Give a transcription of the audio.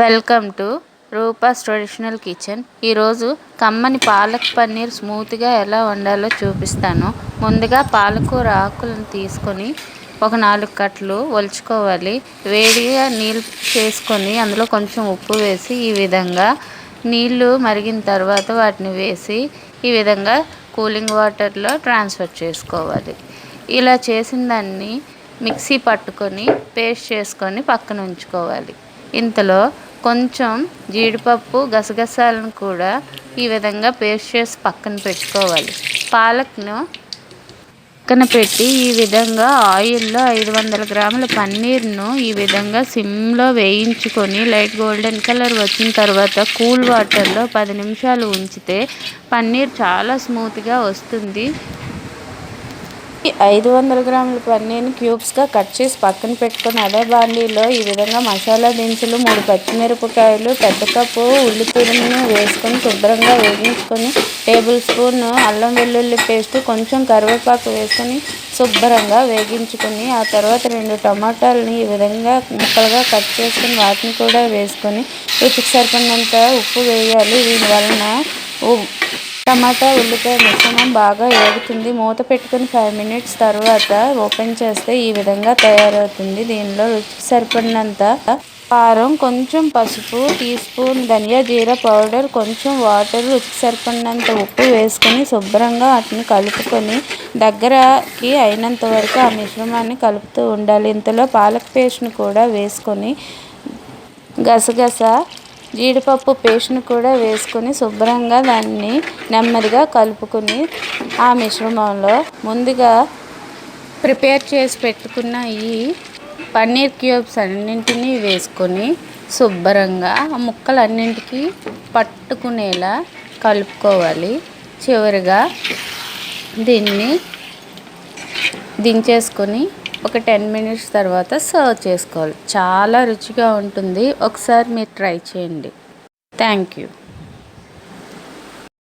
Welcome to Rupa's traditional kitchen. ఈరోజు కమ్మని పాలక్ పన్నీర్ స్మూత్గా ఎలా వండాలో చూపిస్తాను. ముందుగా పాలకూర ఆకులను తీసుకొని ఒక నాలుగు కట్టలు ఒలుచుకోవాలి. వేడిగా నీళ్ళు చేసుకొని అందులో కొంచెం ఉప్పు వేసి ఈ విధంగా నీళ్ళు మరిగిన తర్వాత వాటిని వేసి ఈ విధంగా కూలింగ్ వాటర్లో ట్రాన్స్ఫర్ చేసుకోవాలి. ఇలా చేసిన దాన్ని మిక్సీ పట్టుకొని పేస్ట్ చేసుకొని పక్కన ఉంచుకోవాలి. ఇంతలో కొంచెం జీడిపప్పు గసగసాలను కూడా ఈ విధంగా పేస్ట్ చేసి పక్కన పెట్టుకోవాలి. పాలక్ను పక్కన పెట్టి ఈ విధంగా ఆయిల్లో ఐదు వందల గ్రాముల పన్నీర్ను ఈ విధంగా సిమ్లో వేయించుకొని లైట్ గోల్డెన్ కలర్ వచ్చిన తర్వాత కూల్ వాటర్లో పది నిమిషాలు ఉంచితే పన్నీర్ చాలా స్మూత్గా వస్తుంది. ఐదు వందల గ్రాముల పన్నీర్ని క్యూబ్స్గా కట్ చేసి పక్కన పెట్టుకుని అదే బాండీలో ఈ విధంగా మసాలా దినుసులు మూడు పచ్చిమిరపకాయలు పెద్ద కప్పు ఉల్లిపొడిని వేసుకొని శుభ్రంగా వేగించుకొని టేబుల్ స్పూన్ అల్లం వెల్లుల్లి పేస్ట్ కొంచెం కరివేపాకు వేసుకొని శుభ్రంగా వేగించుకొని ఆ తర్వాత రెండు టమాటాలని ఈ విధంగా ముక్కలుగా కట్ చేసుకుని వాటిని కూడా వేసుకొని రుచికి సరిపడినంత ఉప్పు వేయాలి. దీని వలన టమాటా ఉల్లిపాయ మిశ్రమం బాగా వేగుతుంది మూత పెట్టుకుని ఫైవ్ మినిట్స్ తర్వాత ఓపెన్ చేస్తే ఈ విధంగా తయారవుతుంది. దీనిలో రుచికి సరిపడినంత కారం కొంచెం పసుపు టీ స్పూన్ ధనియా జీరా పౌడర్ కొంచెం వాటర్ రుచికి సరిపడినంత ఉప్పు వేసుకొని శుభ్రంగా వాటిని కలుపుకొని దగ్గరకి అయినంత వరకు ఆ మిశ్రమాన్ని కలుపుతూ ఉండాలి. ఇంతలో పాలక్ పేస్ట్ని కూడా వేసుకొని గసగస జీడిపప్పు పేస్ట్ను కూడా వేసుకొని శుభ్రంగా దాన్ని నెమ్మదిగా కలుపుకొని ఆ మిశ్రమంలో ముందుగా ప్రిపేర్ చేసి పెట్టుకున్న ఈ పన్నీర్ క్యూబ్స్ అన్నింటినీ వేసుకొని శుభ్రంగా ఆ ముక్కలన్నింటికీ పట్టుకునేలా కలుపుకోవాలి. చివరిగా దీన్ని దించేసుకొని ఒక టెన్ మినిట్స్ తర్వాత సర్వ్ చేసుకోవాలి. చాలా రుచిగా ఉంటుంది. ఒకసారి మీరు ట్రై చేయండి. Thank you.